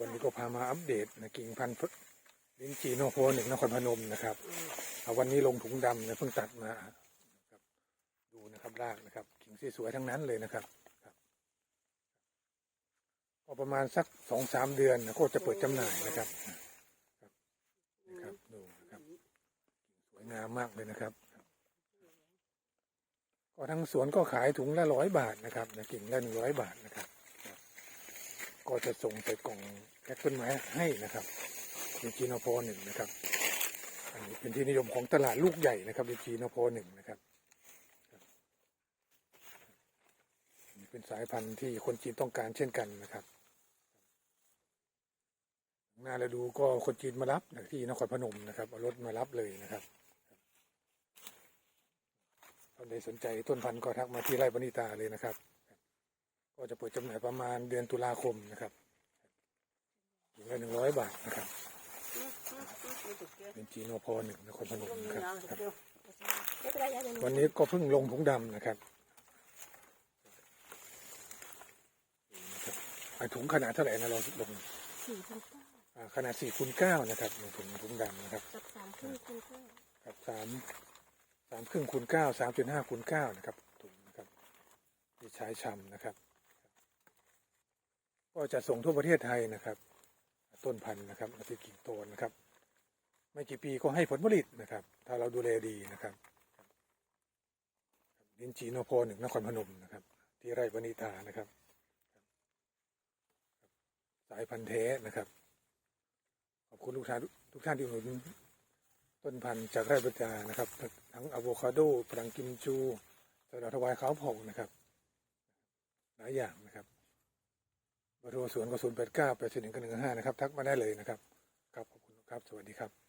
วันนี้ก็พามาอัปเดตนะกิ่งพันธุ์ลิ้นจีโนโพหนึ่งนครพนมนะครับเอาวันนี้ลงถุงดำนะเพิ่งตัดมานะครับดูนะครับรากนะครับกิ่งสวยๆทั้งนั้นเลยนะครับครับก็ประมาณสักสองสามเดือนนะก็จะเปิดจำหน่ายนะครับครับนะครับดูนะครับสวยงามมากเลยนะครับ ก็ทั้งสวนก็ขายถุงละร้อยบาทนะครับนะกิ่งละหนึ่งร้อยบาทนะครับ ก็จะส่งใส่กล่องแพ็คต้นไม้ให้นะครับลินจีนโพหนึ่งนะครับ อันนี้เป็นที่นิยมของตลาดลูกใหญ่นะครับลินจีนโพหนึ่งนะครับนี่เป็นสายพันธุ์ที่คนจีนต้องการเช่นกันนะครับ หน้าฤดูก็คนจีนมารับที่นครพนมนะครับเอารถมารับเลยนะครับท่านใดสนใจต้นพันธุ์ก็ทักมาที่ไร่ปณิตาเลยนะครับ ก็จะเปิดจำหน่ายประมาณเดือนตุลาคมนะครับถึงละหนึ่งร้อยบาทนะครับเป็นจีโนโพหนึ่งนครพนมนะครับวันนี้ก็เพิ่งลงถุงดำนะครับนี่นะครับอ่าถุงขนาดเท่าไหร่นะเราลงสี่พันเก้าขนาดสี่คูณเก้านะครับในถุงถุงดำนะครับสามครึ่งคุณเก้าครับสามสามครึ่งคูณเก้าสามจุดห้าคูณเก้านะครับถุงนะครับที่ใช้ชำนะครับ ก็จะส่งทั่วประเทศไทยนะครับ ต้นพันธุ์นะครับมาที่กิ่งโตนะครับ ไม่กี่ปีก็ให้ผลผลิตนะครับ ถ้าเราดูแลดีนะครับลินจีโนโพหนึ่งนครพนมนะครับ ที่ไร่วนิตานะครับ สายพันธุ์แท้นะครับ ขอบคุณลูกค้าทุกท่านที่อุดหนุนต้นพันธุ์จากไร่ประจานะครับ ทั้งอะโวคาโดฝรั่งกิมจูสลัดถวายขาวผงนะครับ หลายอย่างนะครับ โทรสวนก็ศูนย์แปดเก้าแปดสี่หนึ่งหนึ่งห้านะครับ ทักมาได้เลยนะครับ ครับ ขอบคุณครับ สวัสดีครับ